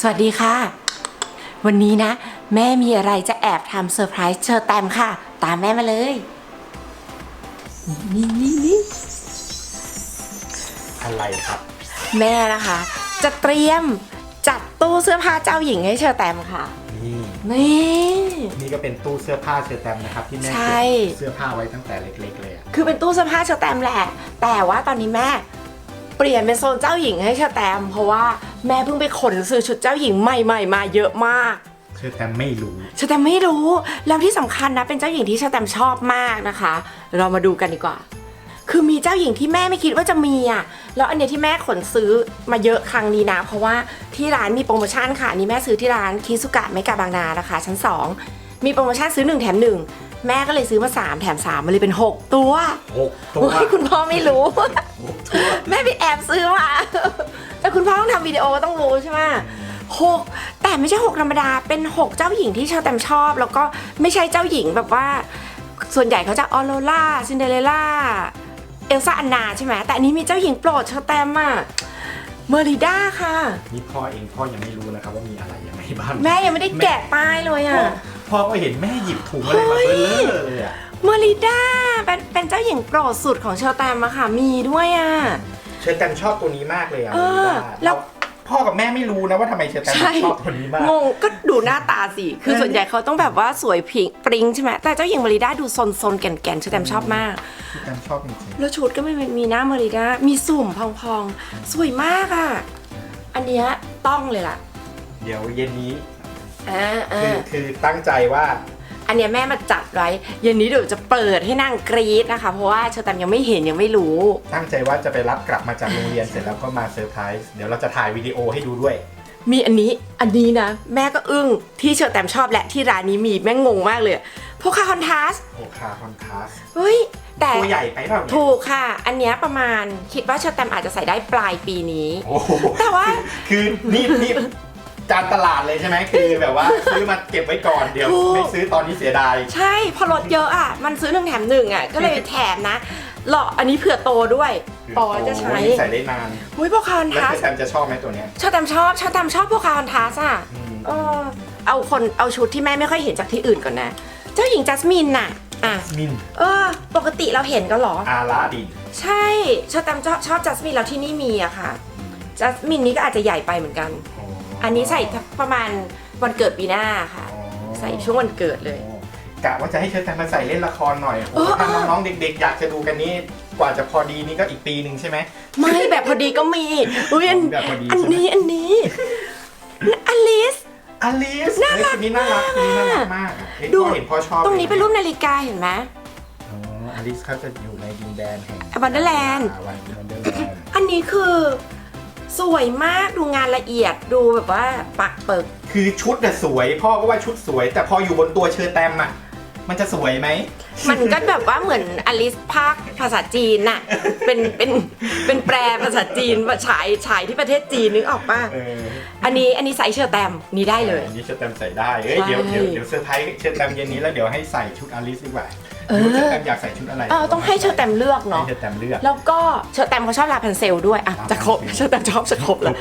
สวัสดีค่ะ วันนี้นะ แม่มีอะไรจะแอบทำเซอร์ไพรส์เชอร์แตมค่ะ ตามแม่มาเลย นี่นี่นี่อะไรครับ แม่นะคะ จะเตรียมจัดตู้เสื้อผ้าเจ้าหญิงให้เชอร์แตมค่ะ นี่นี่ นี่ก็เป็นตู้เสื้อผ้าเชอร์แตมนะครับ ที่แม่ใช่ เก็บเสื้อผ้าไว้ตั้งแต่เล็ก ๆ เลยอะคือเป็นตู้เสื้อผ้าเชอร์แตมแหละ แต่ว่าตอนนี้แม่ เปลี่ยนเป็นโซนเจ้าหญิงให้เชอร์แตม เพราะว่า แม่เพิ่งไปขนซื้อชุดเจ้าหญิงใหม่ๆมาเยอะมากเชอร์แตมไม่รู้เชอร์แตมไม่รู้ แล้วที่สำคัญนะเป็นเจ้าหญิงที่เชอร์แตมชอบมากนะคะ เรามาดูกันดีกว่า คือมีเจ้าหญิงที่แม่ไม่คิดว่าจะมีอะแล้วอันเนี้ยที่แม่ขนซื้อมาเยอะครั้งนี้นะ เพราะว่าที่ร้านมีโปรโมชั่นค่ะอันนี่แม่ซื้อที่ร้านคิสุกะเมกาบางนานะคะ ชั้น 2 มีโปรโมชั่นซื้อ 1 แถม 1 แม่ก็เลยซื้อมา 3 แถม 3 มันเลยเป็น 6 ตัวหกตัวโอ้ยคุณพ่อไม่รู้หกตัวแม่ไปแอบซื้อมาแต่ คุณพ่อต้องทำวิดีโอก็ต้องรู้ใช่ไหมหกแต่ไม่ใช่หกธรรมดา เป็นหกเจ้าหญิงที่ชาวแตมชอบ แล้วก็ไม่ใช่เจ้าหญิงแบบว่า ส่วนใหญ่เขาจะออโรล่าซินเดอเรล่าเอลซ่าอันนาใช่ไหมแต่อันนี้มีเจ้าหญิงโปรดชาวแตมอะเมอริด้าค่ะ นี่พ่อเองพ่อยังไม่รู้นะครับว่ามีอะไรยังไงบ้างแม่ยังไม่ได้แกะป้ายเลยพ่ออะ พ่อก็เห็นแม่หยิบถุงอะไรมาเบลอเลยอะเมอริด้าเป็นเป็นเจ้าหญิงโปรดสุดของชาวแตมอะค่ะ มีด้วยอะ เชอร์แตมชอบตัวนี้มากเลยอะเออแล้แล้ววพ่อกับแม่ไม่รู้นะว่าทำไมเชอร์แตมใช่ชอบตัวนี้มาก งงก็ดูหน้าตาสิ คือส่วนใหญ่เขาต้องแบบว่าสวยพิงปริงใช่ไหมแต่เจ้าหญิงเมริด้าดูซนๆแก่นๆชแตมชอบมาก เชอร์แตมชอบจริงแล้วชุดก็ไม่มีหน้าเมริด้ามีสุ่มพองๆ สวยมากอะ อันเนี้ยต้องเลยล่ะๆเดี๋ยวเย็นนี้ อ่าคืออ่าคือตั้งใจว่า อันเนี้ยแม่มาจัดไว้เย็นนี้เดี๋ยวจะเปิดให้นั่งกรี๊ดนะคะ เพราะว่าเชอแตมยังไม่เห็นยังไม่รู้ ตั้งใจว่าจะไปรับกลับมาจากโรงเรียนเสร็จแล้วก็มาเซอร์ไพรส์เดี๋ยวเราจะถ่ายวิดีโอให้ดูด้วย มีอันนี้อันนี้นะ แม่ก็อึ้งที่เชอแตมชอบและที่ร้านนี้มีแม่งงมากเลยพวกคาคอนทราสโอคาคอนทราสเฮ้ยแต่ตัวใหญ่ไปเปล่าเนี่ยถูกค่ะ อันเนี้ยประมาณคิดว่าเชอแตมอาจจะใส่ได้ปลายปีนี้ โอ้โหแต่ว่า คือนี่นี่ การตลาดเลยใช่ไหมคือแบบว่าซื้อมาเก็บไว้ก่อนเดี๋ยว ถูก ไม่ซื้อตอนนี้เสียดาย ใช่พอลดเยอะอะ มันซื้อหนึ่งแถมหนึ่งอะ ก็เลยแถมนะหลออันนี้เผื่อโตด้วยปอจะใช้โอ้โหใส่ได้นานอุ้ยพวกคาร์นแล้วทัสคือแซมจะชอบไหมตัวเนี้ยชอบแตมชอบชอบแตมชอบพวกคาร์นทัสอะอืมเออเอาคนเอาชุดที่แม่ไม่ค่อยเห็นจากที่อื่นก่อนนะ เจ้าหญิงจัสมินน่ะอะมินเออ ปกติเราเห็นก็หรอ อาลาดินใช่ชอบแตมชอบชอบจัสมินแล้วที่นี่มีอะค่ะจัสมินนี้ก็อาจจะใหญ่ไปเหมือนกันอั นนี้ใส่ประมาณวันเกิดปีหน้าค่ะอ๋อใส่ช่วงวันเกิดเลย กะว่าจะให้เชิญแซมมาใส่เล่นละครหน่อยเอโอ้อโหถ้าเออน้องๆเด็ก ๆ อยากจะดูกันนี้กว่าจะพอดีนี่ก็อีกปีหนึ่งใช่ไหม ไม่แบบพอดีก็มีอุ้ยอันแบบพอดีอันใช่ไหมนี้อันนี้อลิส อลิสน่ารักเฮ้ยคนนี้น่ารักคนนี้น่ารักมากมากอะเห็นดู พ่อเห็นพ่อชอบตรงนี้เป็นรูลยปนาฬิกาเห็นไหม อ๋ออลิสเขาจะอยู่ในดินแดนแห่งวันเดอร์แลนด์ วันเดอร์แลนด์อันนี้คือ สวยมากดูงานละเอียดดูแบบว่าปักเปิก คือชุดน่ะสวย พ่อก็ว่าชุดสวย แต่พออยู่บนตัวเชอร์แตมอะ มันจะสวยไหม มันก็แบบว่าเหมือนอลิสภาคภาษาจีนน่ะ เป็นเป็นเป็นแปลภาษาจีนฉายฉายที่ประเทศจีนนึกออกป่ะเอออันนี้อันนี้ไซส์เชอร์แตมนี่ได้เลย อันนี้เชอร์แตมใส่ได้เอ้ยใช่เดี๋ยวเดี๋ยวเดี๋ยวเซอร์ไพรส์เชอร์แตมเย็นนี้แล้วเดี๋ยวให้ใส่ชุดอลิสดีกว่า เออดูเชอร์แตมอยากใส่ชุดอะไรเออต้องให้เชอร์แตมเลือกให้เนาะ เชอร์แตมเลือก แล้วก็เชอร์แตมเขาชอบลาพันเซลด้วยอะจะครบเชอร์แตมชอบจะครบแล้ว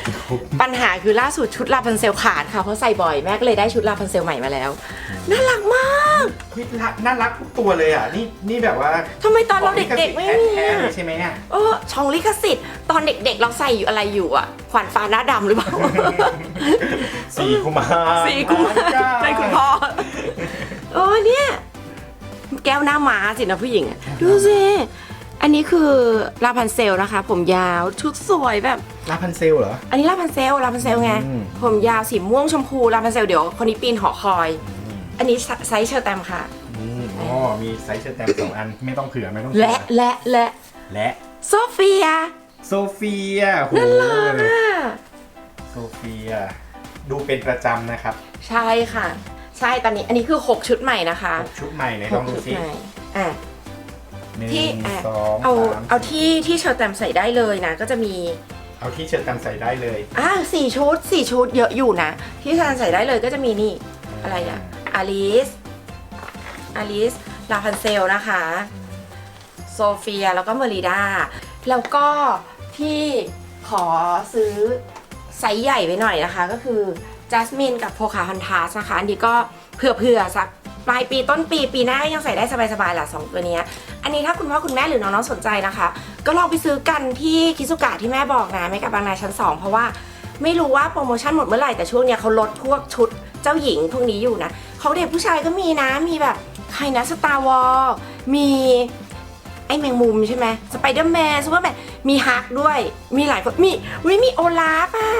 ปัญหาคือล่าสุดชุดลาพันเซลขาดค่ะเพราะใส่บ่อยแม่ก็เลยได้ชุดลาพันเซลใหม่มาแล้ว น่ารักมากเฮ้ยน่าน่ารักทุกตัวเลยอะ นี่นี่แบบว่าทำไมตอนเราเด็กๆไม่มีแท้ๆอะเลยใช่ไหมเนี่ยเออช่องลิขสิทธิ์ตอนเด็กๆ เราใส่อยู่อะไรอยู่อะ ขวานฟ้าหน้าดำหรือเปล่า สีกุมารสีกุมารจ้าในคุณพ่อเออเนี่ย แก้วหน้าม้าสินะผู้หญิงอะดูสิอันนี้คือลาพันเซลนะคะ ผมยาวชุดสวยแบบ ลาพันเซลเหรอ อันนี้ลาพันเซลลาพันเซลไง อืม ผมยาวสีม่วงชมพูลาพันเซลเดี๋ยวคนนี้ปีนหอคอย อันนี้ไซส์เชอร์แตมค่ะ อืมอ๋อมีไซส์เชอร์แตมสองอันไม่ต้องเผื่อไม่ต้องเผื่อและและและและโซเฟียโซเฟียโหน่ารักอะโซเฟีย ดูเป็นประจำนะครับ ใช่ค่ะ ใช่ตอนนี้อันนี้คือ 6 ชุดใหม่นะคะชุดใหม่ไหนลอง6ดูชุดสิใหม่อะ หนึ่งที่อะ สองเอาสามเอาที่ที่เชอร์แตมใส่ได้เลยนะ ก็จะมีเอาที่เชอร์แตมใส่ได้เลยอะสี่ชุดสี่ชุดเยอะอยู่นะ ที่เชอร์แตมใส่ได้เลยก็จะมีนี่ อะไรอะอลิสอลิสลาพันเซลนะคะ โซเฟียแล้วก็เมอริดา แล้วก็ที่ขอซื้อไซส์ใหญ่ไปหน่อยนะคะ ก็คือ จัสมินกับโพคาฮอนทัสนะคะ อันนี้ก็เผื่อๆสักปลายปีต้นปีปีหน้าก็ยังใส่ได้สบายๆแหละสองตัวนี้ อันนี้ถ้าคุณพ่อคุณแม่หรือน้องๆสนใจนะคะ ก็ลองไปซื้อกันที่คิซุกะที่แม่บอกนะไม่กับบางนาชั้น 2 เพราะว่าไม่รู้ว่าโปรโมชั่นหมดเมื่อไหร่แต่ช่วงเนี้ยเขาลดพวกชุดเจ้าหญิงพวกนี้อยู่นะของเด็กผู้ชายก็มีนะมีแบบใครนะสตาร์วอลมี แมงมุมใช่ไหมสไปเดอร์แมนซูเปอร์แมนมีฮักด้วย มีหลายคนมีวิมีโอลาฟอะ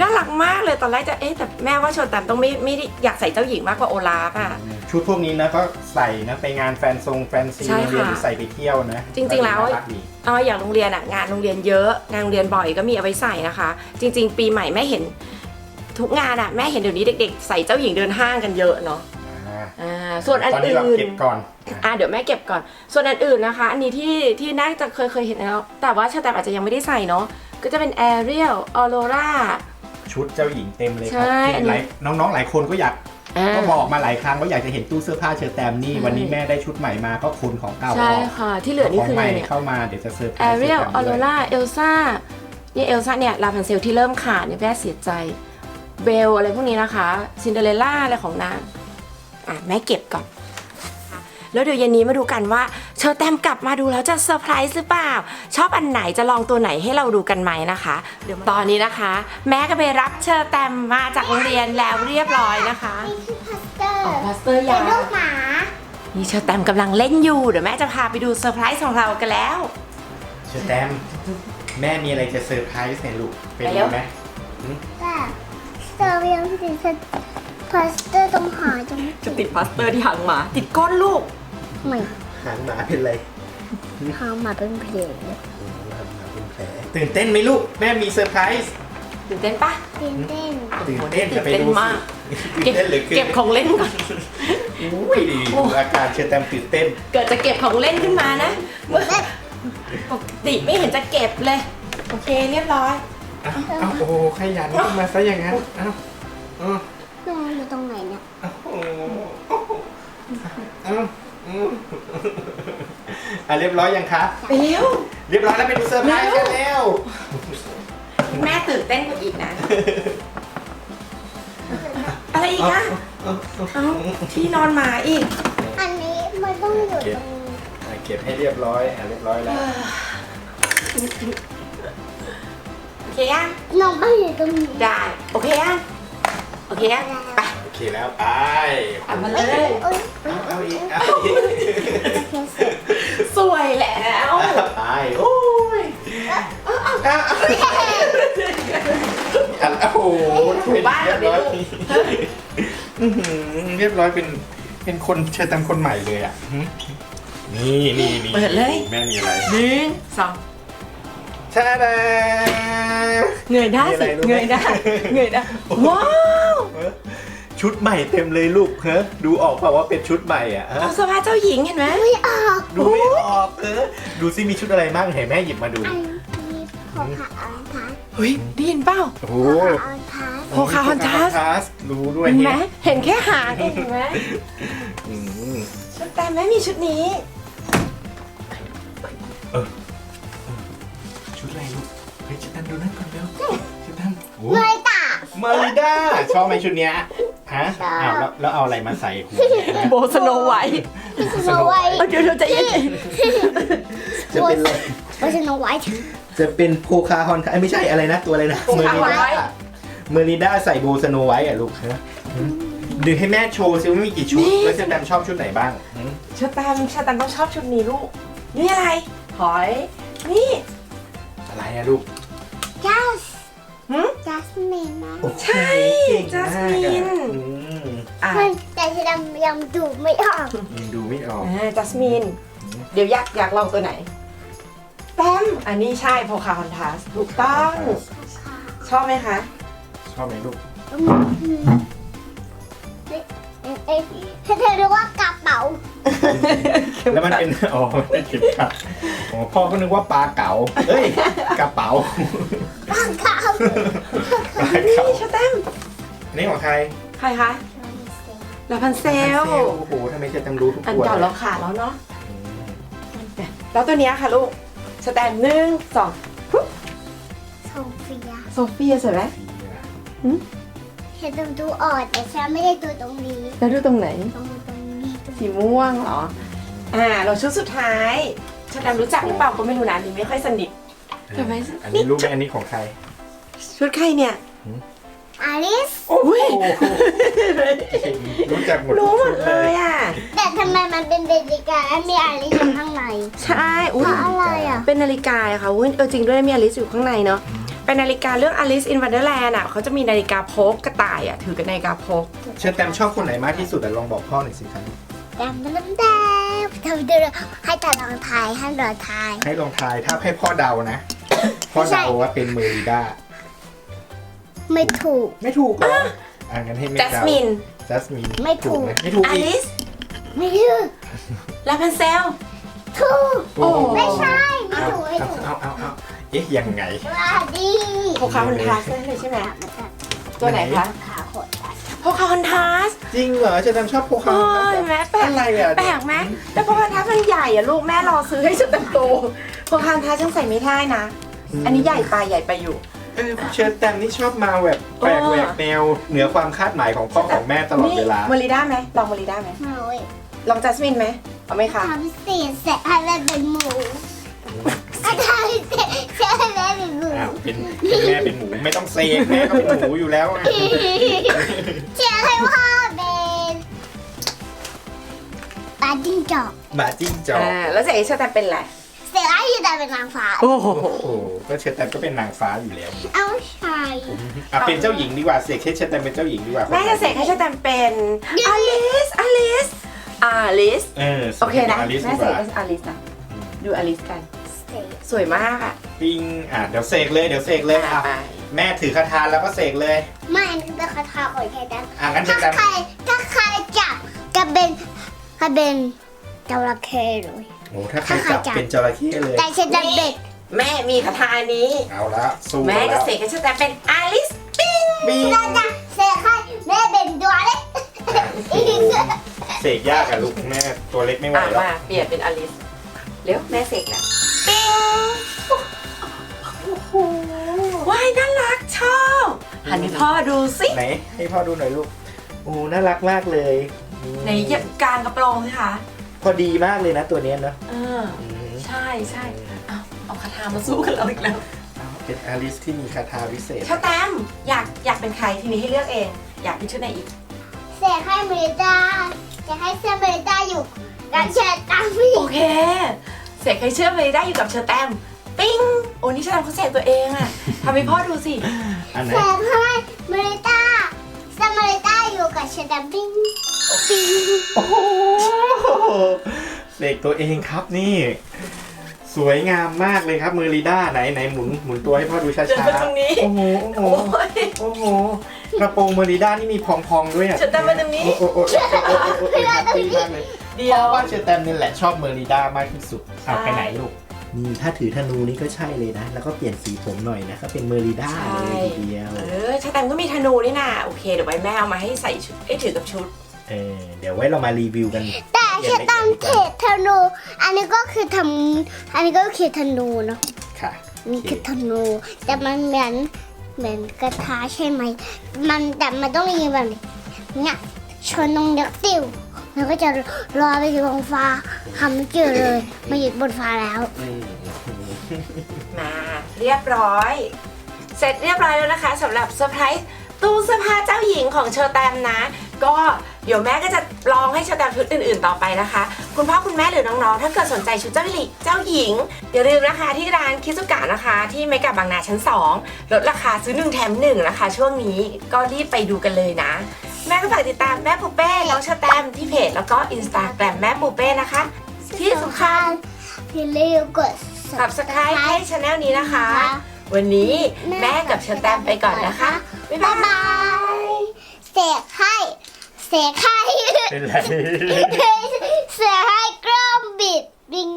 น่ารักมากเลยตอนแรกจะเอ๊ะแต่แม่ว่าโชว์แตมต้องไม่ไม่ได้อยากใส่เจ้าหญิงมากกว่าโอลาฟอะ ชุดพวกนี้นะก็ใส่นะไปงานแฟนซงแฟนซีใช่โรงเรียนค่ะหรือใส่ไปเที่ยวนะจริงๆแล้วน่ารักดีอ๋ออย่างโรงเรียนอะงานโรงเรียนเยอะงานโรงเรียนบ่อยก็มีเอาไว้ใส่นะคะ จริง ๆ ปีใหม่แม่เห็นทุกงานอะแม่เห็นเดี๋ยวนี้เด็ก ๆ ใส่เจ้าหญิงเดินห้างกันเยอะเนาะ อ่าอ่าส่วนอันตอนนี้เราอื่นเก็บก่อนอ่าเดี๋ยวแม่เก็บก่อน ส่วนอันอื่นนะคะ อันนี้ที่ที่น่าจะเคยเคยเห็นแล้ว แต่ว่าชาแตมอาจจะยังไม่ได้ใส่เนาะก็จะเป็นแอเรียลออโรรา ชุดเจ้าหญิงเต็มเลยคใช่รัอันที่นี้ หลายน้องๆหลายคนก็อยากอ่าก็บอกมาหลายครั้งว่าอยากจะเห็นตู้เสื้อผ้าเชอร์แตมนี่ใช่วันนี้แม่ได้ชุดใหม่มาก็คนของเก่าอใช่อกค่ะ ที่เหลือนี่ของคือใหอะม่ไรเนี่ย เข้ามาเดี๋ยวจะเซอร์ไพรแอส์เรียลชออร์แตมโรด้วยราเอลซ่านี่เอลซ่าเนี่ยลาพันเซลที่เริ่มขาดเนี่ยแม่เสียใจเบลอะไรพวกนี้นะคะซินเดอเรลล่าอะไรของนาง อะแม่เก็บก่อน แล้วเดี๋ยวเย็นนี้มาดูกันว่าเชอร์แตมกลับมาดูแล้วจะเซอร์ไพรส์หรือเปล่า ชอบอันไหนจะลองตัวไหนให้เราดูกันไหมนะคะเดี๋ยวตอนนี้นะคะ แม่ก็ไปรับเชอร์แตมมาจากโรงเรียนแล้วเรียบร้อยนะคะนี่คือพัสเตอร์ออกพลาสเตอร์เป็ยานลูกหมานี่เชอร์แตมกำลังเล่นอยู่เดี๋ยวแม่จะพาไปดูเซอร์ไพรส์ของเรากันแล้ว เชอร์แตมแม่มีอะไรจะเซอร์ไพรส์เนี่ยลูกเป็นไปเร็วไหมแต่สตอรี่ ยังติดพัสเตอร์ตรงหาตรงจะติดพลาสเตอร์ที่หางหมา ติดก้นลูก ไม่หางหมาเป็นไรหางหมาเป็นเพลงตื่นเต้นไหมลูก แม่มีเซอร์ไพรส์ตื่นเต้นปะตื่นเต้นตื่นเต้นจะไปตื่นเต้นดูมากสิตื่นเต้นเหรือเกินเก็บของเล่นก่อน อุ้ยดูอาการเชอร์แตมตื่นเต้น เกิดจะเก็บของเล่นขึ้นมานะเมื่อปกติไม่เห็นจะเก็บเลย โอเคเรียบร้อยเอ้าเอ้าโอ้โหขยันขึ้นมาซะอย่างนั้นเอ้าเอ้าน้องอยู่ตรงไหนเนี่ย เอ้าโอ้โหเอ้าอืมอะเรียบร้อยยังคะไปเร็ว เรียบร้อยแล้วไปดูเซอร์ไพรส์กันแล้ว แม่ตื่นเต้นกว่าอีกนะ อะไรอีกอะเอ้าที่นอนหมาอีก อันนี้มันต้องอยู่ตรงนี้อะเก็บให้เรียบร้อยอะเรียบร้อยแล้ว โอเคยังน้องไปอยู่ตรงนี้ได้ โอเคยังโอเคยังไปโอ เคแล้วไปเอามาเลยเอ้ยเอาเอาอีกเอาอีกโอเคเสร็จสวยแล้วไปโอ้ยเอาเอาอันโอ้โหถูบ้านเหรอเรียบร้อยเนี่ยอื้อหือเรียบร้อยเป็นเป็นคนเชิญตามคนใหม่เลยอะหึนี่นี่นี่เปิดเลย แม่มีอะไรหนึ่งสองชาดา เงยหน้าสิมีอะไรรู้ไหม เงยหน้าเงยหน้าว้าวเฮ้ย ชุดใหม่เต็มเลยลูกเฮ้ดูออกเปล่าว่าเป็นชุดใหม่อะฮะเอาเสื้อผ้าเจ้าหญิงเห็นไหมไม่ออกดูไม่ออกเออดูซิมีชุดอะไรบ้างเห็นแม่หยิบมาดู อันนี้พอผ่าออนทัสเฮ้ยได้ยินเปล่าโอ้โหพอผ่าออนทัสโพคาฮอนทัสรู้ด้วยเห็นไหมเนี่ยเห็นแค่หางเองเห็นไหมอืมชุดแต่ไม่มีชุดนี้ ชุดอะไรลูกเฮ้ยชุดตันดูนั่นก่อนเร็วชุดตันโอ้เงยตา มาริด้าชอบไหมชุดเนี้ยฮะชอบ อ้าวแล้วแล้วเอาอะไรมาใส่หัวเนี่ยโบสโนไวท์สโนไวท์เอ้ยเดี๋ยวเดี๋ยวใจะเย็นจะเป็นอะไรว่าสโนไวท์ จะเป็นโพคาฮอนเอ้ยไม่ใช่อะไรนะตัวอะไรนะโพคาฮอนไวท์เมอริด้าใส่โบสโนไวท์อะลูกฮะดึงให้แม่โชว์ซิว่ามีกี่ชุดแล้วเชอแตมชอบชุดไหนบ้างหืมชุดแตมชุดแตมต้องชอบชุดนี้ลูก นี่อะไร หอย นี่อะไรอะลูกจัส หึจัสมินนะโอ้โหใช่เก่งจัสมากมิอะนอืมอะมันแต่ฉันยังดูไม่ออกยังดูไม่ออก อ่าจัสมิน เดี๋ยวอยากอยากลองตัวไหนแตมอันนี้ใช่โพคาฮอนทัสถูกต้องชอบไหมคะ ชอบไหมลูกเอ้ยเอ้ยเธอเรียกว่ากระเป๋า แล้วมันเป็นอ๋อมันเป็นเข็มขัดอ๋อพ่อก็นึกว่าปลาเก๋าเฮ้ยกระเป๋าบางคราวปลานี่เก๋าชุดแตมอันนี่ของใครใครคะลาพันเซล โอ้โหทำไมเชอแตมรู้ทุกอันตัวเก่าเลเรายขาดแล้วเนาะแล้วตัวเนี้ยค่ะลูกสแตมป์หนึ่งสองปุ๊บโซเฟียโซเฟียสวยไหมเห็นตรงดูอ่อนแต่ฉันไม่ได้ดูตรงนี้แล้วดูตรงไหน ตรงตรงนี้ตรง สีม่วงเหรอ อ่า เราชุดสุดท้ายชาดำรู้จักหรือเปล่าก็ไม่รู้นะอันนี่ไม่ค่อยสนิท ทำไม อันนี้รู้ไหมอันนี้ของใคร ชุดใครเนี่ย อลิสอุ้ยโอ้โหรู้จักหมดรู้หมดทุกชุเลยอะ แต่ทำไมมันเป็นเบบิกาและมีอลิสอยู่ข้างใน ใช่ อุ้เพยราะอะไรอะ เป็นนาฬิกาอะค่ะอุ้ยเออจริงด้วยมีอลิสอยู่ข้างในเนาะ เป็นนาฬิกาเรื่อง Alice in Wonderland อะเขาจะมีนาฬิกาพกกระต่ายอะถือกับนาฬิกาพก เชอร์แตมชอบคนไหนมากที่สุดอะลองบอกพ่อหน่อยสิครับ ดำดำดำทำดูให้ตาลองทายให้เราทาย ให้ลองทายถ้าให้พ่อเดานะ พ่อเดาว่าเป็นเมอริด้า ไม่ถูก ไม่ถูกเหรออ่างั้นให้แม่จัสเดามิน จัสมินไม่ถูก ไหมไม่ถูกออีลิสไม่ถูกลาพันเซล ถูกโอ้โหไม่ใช่ไม่เอาถูกไม่เอาถูกเอาเอาเอาเอ๊ะยังไง ว่าดีโพคาฮอนทัสนั่นเลยใช่ไหมตัวไหนคะ โพคาฮอนทัสจริงเหรอเชอร์แตมชอบโพคาโอ้ฮอนทัสยเหรอ แม่แปลกอะไรอะแปลกไหมแต่โพคาฮอนทัสมันใหญ่อะลูกแม่รอซื้อให้ชุดเต็มโตโพคาฮอนทัสยังใส่ไม่ได้นะ อันนี้ใหญ่ไปใหญ่ไปอยู่ เออเชอร์แตมนี่ชอบมาแบบแปลกแหวกแนวเหนือความคาดหมายของพ่อของแม่ตลอดเวลามอริด้าไหมลองมอริด้าไหม มาเว้ยลองจัสมินไหมเอาไหมคะ ทำสีเสร็จให้แม่เป็นหมูอะทำเสร็จเสร็จให้แม่เป็นหมู อ้าวเป็นเป็นแม่เป็นหมูไม่ต้องเซกแม่ก็เป็นหมูอยู่แล้วอะเชียร์ให้พ่อเป็นปลาจิ้งจอกหมาจิ้งจอกอ่าแล้วเจ๊ชาแต่เป็นอะไรเสร็จแล้วอยู่แต่เป็นนางฟ้าโอ้โหโอ้โหก็เชอร์แตมก็เป็นนางฟ้าอยู่แล้วเอาชายอะเป็นเจ้าหญิงดีกว่าเสกให้เชอร์แตมเป็นเจ้าหญิงดีกว่าแม่จะเสกให้ชาแต่เป็นอลิสอลิสอลิสเออโอเคนะอลิสแม่ดีเส Dạ. กว่ากให้อลิสนะดูอลิสกันเสร็จสวยมากอะปิ้งอะเดี๋ยวเสกเลยเดี๋ยวเสกเลยอะไปแม่ถือคาถาแล้วก็เสกเลย ไม่อันนี้เป็นคาถาอ่อยแค่นั้นอะงั้นเชอถ้าร์แตมใครถ้าใครจับก็เป็นก็เป็นจระเข้เลย โอ้ถ้าใครจับ เป็นจระเข้เลย แต่ฉันจะเด็กแม่มีคาถาอันนี้ เอาละสู้แม่กันจะแล้วเสกให้ชาแต่เป็นอลิสปิ้งปิ้งเราจะเสกให้แม่เป็นตัวเล็กเสกยากอะลูกแม่ตัวเล็กไม่ไหวอะแล้วมาเปลี่ยนเป็นอลิสเร็วแม่เสกแล้วปิ้ง โอ้โหว้ายน่ารักชอบหันให้พ่อดูสิไหนให้พ่อดูหน่อยลูกโอ้น่ารักมากเลยในเหยียบกลางกระโปรงสิคะพอดีมากเลยนะตัวเนี้ยเนอะเอออืมใช่ใช่เอาเอาคาถามาสู้กันเราอีกแล้วเป็นอลิสที่มีคาถาวิเศษ ชาแตมอยากอยากเป็นใครทีนี้ให้เลือกเอง อยากเป็นชุดไหนอีก เสกให้เมริดาจะให้เซเมริดาอยู่กับเชตตามพี่โอเค เสกใครเชื่อเลยได้อยู่กับเชอแตมปิ้งโอ้นี่เชอแตมเขาเสกตัวเองอะทำให้พ่อดูสิอันไหนเสกให้เมริดาเซเมริดาอยู่กับเชตตามปิ้งปิ้งโอ้โหเสกตัวเองครับนี่ สวยงามมากเลยครับเมอริด้าไหนไหนหมุนหมุนตัวให้พ่อดูช้าเดินๆมาตรงนี้โอ้โหโอ้โหโอ้ย โอ้โหกระโปรงเมอริด้านี่มีพองๆด้วยอะเชอแตมมาตรงนี้ โอ้โหโอ้โหโอ้โหโอ้โหโอ้โหแฮปปี้มากเลย เดีเพยว ราะว่าเชอร์แตมนี่แหละชอบเมอริด้ามากที่สุดเอาใช่ไปไหนลูก นี่ถ้าถือธนูนี่ก็ใช่เลยนะ แล้วก็เปลี่ยนสีผมหน่อยนะก็เป็นเมอริด้าเลยทีเดียว เออเชอแตมก็มีธนูนี่นะโอเคเดี๋ยวไว้แม่เอามาให้ใส่ชุดให้ถือกับชุด เออเดี๋ยวไว้เรามารีวิวกันแต่เชตตามเขตธนู อันนี้ก็คือทำอันนี้ก็คือธนูเนาะค่ะนี่คือธนู แต่มันเหมือนเหมือนกระทะใช่ไหม มันแต่มันต้องยิงแบบนี้เนี่ยชนตรงเด็กติว มันก็จะลอยไปอยู่บนฟ้าทำไม่เจอเลยมาอยู่บนฟ้าแล้วมมาเรียบร้อย เสร็จเรียบร้อยแล้วนะคะสำหรับเซอร์ไพรส์ตู้เสื้อผ้าเจ้าหญิงของเชอแตมนะ ก็เดี๋ยวแม่ก็จะลองให้เชอแตมชุดอื่น ๆ ต่อไปนะคะ คุณพ่อคุณแม่หรือน้องๆ ถ้าเกิดสนใจชุดเจ้าหญิงเจ้าหญิง อย่าลืมนะคะที่ร้านคิซุกะนะคะ ที่เมกะบางนาชั้น 2 ลดราคาซื้อ 1 แถม 1 นะคะ ช่วงนี้ก็รีบไปดูกันเลยนะ แม่ก็ฝากติดตามแม่ปูเป้น้องเชอแตมที่เพจแล้วก็อินสตาแกรมแม่ปูเป้นะคะ ที่สำคัญอย่าลืมกด subscribe ให้ช anel นี้นะคะ วันนี้แม่กับเชอแตมไปก่อนนะคะ บ๊ายบ๊าบายบายเสกให้เสกให้เป็นไรเสกให้กล้องบิดบิง